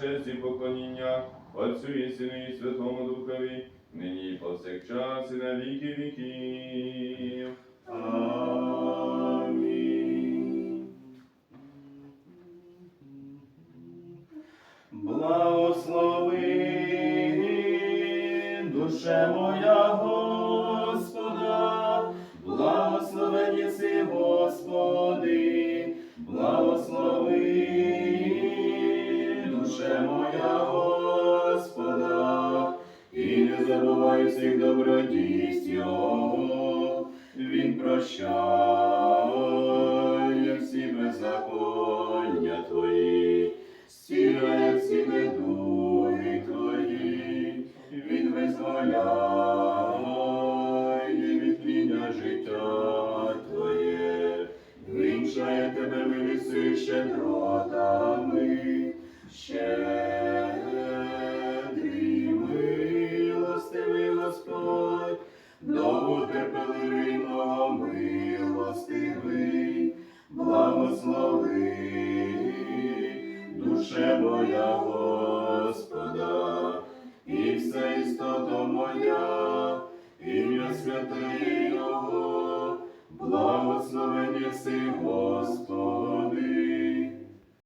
честь і поклоніння Отцю і Сину і Святому Духові, нині і повсякчас і на віки віків. Амінь. Благослови, душе моя забувай всіх добродійств Його, Він прощає всі беззаконня Твої, стирає всі недуги Твої, Він визволяє від тління життя Твоє, вінчає тебе милістю щедротами, Господь, довготерпеливий, милостивий, благослови, душе моя